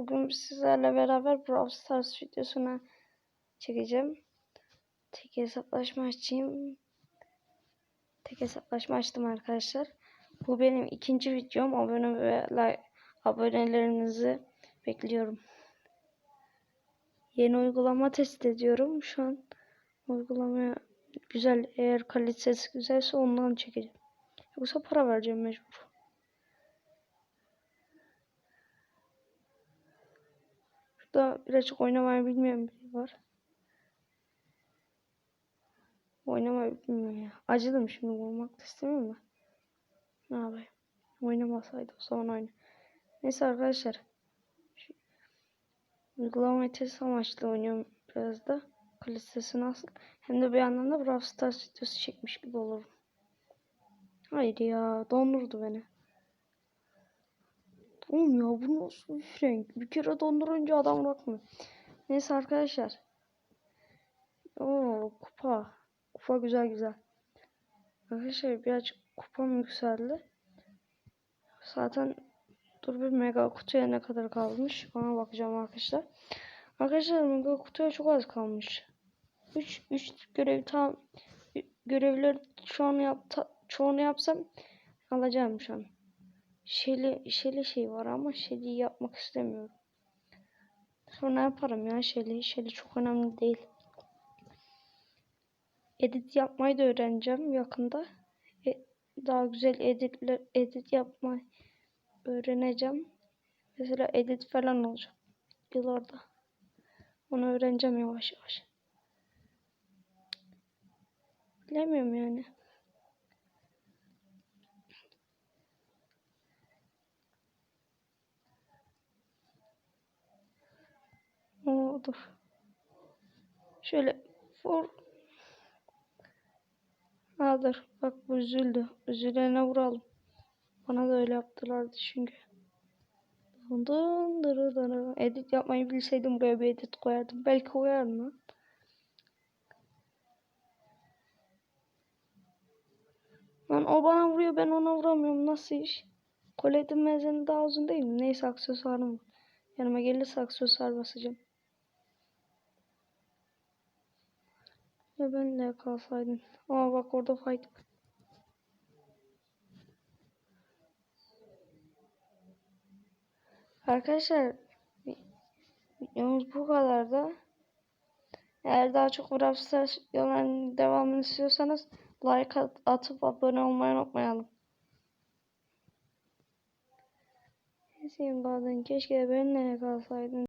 Bugün sizlerle beraber Brawl Stars videosuna çekeceğim. Tek hesaplaşma açayım. Tek hesaplaşma açtım arkadaşlar. Bu benim ikinci videom. Abone ve like, abonelerinizi bekliyorum. Yeni uygulama test ediyorum. Şu an uygulamaya güzel eğer kalitesi güzelse ondan çekeceğim. Yoksa para vereceğim mecbur. Şurada birazcık oynamayı bilmeyen biri var. Oynamayı bilmiyor ya. Acıdım şimdi vurmak da istemiyorum da. Ne yapayım? Oynamasaydı o zaman oyna. Neyse arkadaşlar. Şu uygulamayı test amaçlı oynuyorum biraz da. Kalitesi nasıl? Hem de bir yandan da Brawl Stars videosu çekmiş gibi olurum. Hayır ya dondurdu beni. Oğlum ya bu nasıl bir renk? Bir kere dondurunca adam bırakmıyor. Neyse arkadaşlar. Oo kupa. Kupa güzel güzel. Arkadaşlar birazcık kupam yükseldi. Zaten dur bir mega kutuya ne kadar kalmış. Ona bakacağım arkadaşlar. Arkadaşlar mega kutuya çok az kalmış. 3 3 görev tam görevleri şu an yap çoğunu yapsam alacağım şu an. Şeli, şeli şey var ama şeli yapmak istemiyorum. Sonra yaparım ya şeli. Şeli çok önemli değil. Edit yapmayı da öğreneceğim yakında. E, daha güzel editler, edit yapmayı öğreneceğim. Mesela edit falan olacak. Yıllarda. Onu öğreneceğim yavaş yavaş. Bilemiyorum yani. Oo, dur. Şöyle vur. Ha dur. Bak bu üzüldü. Üzülene vuralım. Bana da öyle yaptılardı çünkü. Dın dırı dırı. Edit yapmayı bilseydim buraya bir edit koyardım. Belki koyarım lan. Lan o bana vuruyor ben ona vuramıyorum. Nasıl iş? Koletin mezeni daha uzun değil mi? Neyse aksesuarım. Yanıma gelirse aksesuar basacağım. Ya ben de kalsaydım. Aa bak orada fight. Arkadaşlar videomuz bu kadar da. Eğer daha çok Brawl Stars videolarının devamını istiyorsanız like at atıp abone olmayı unutmayalım. Neyse bazen keşke benimle kalsaydın.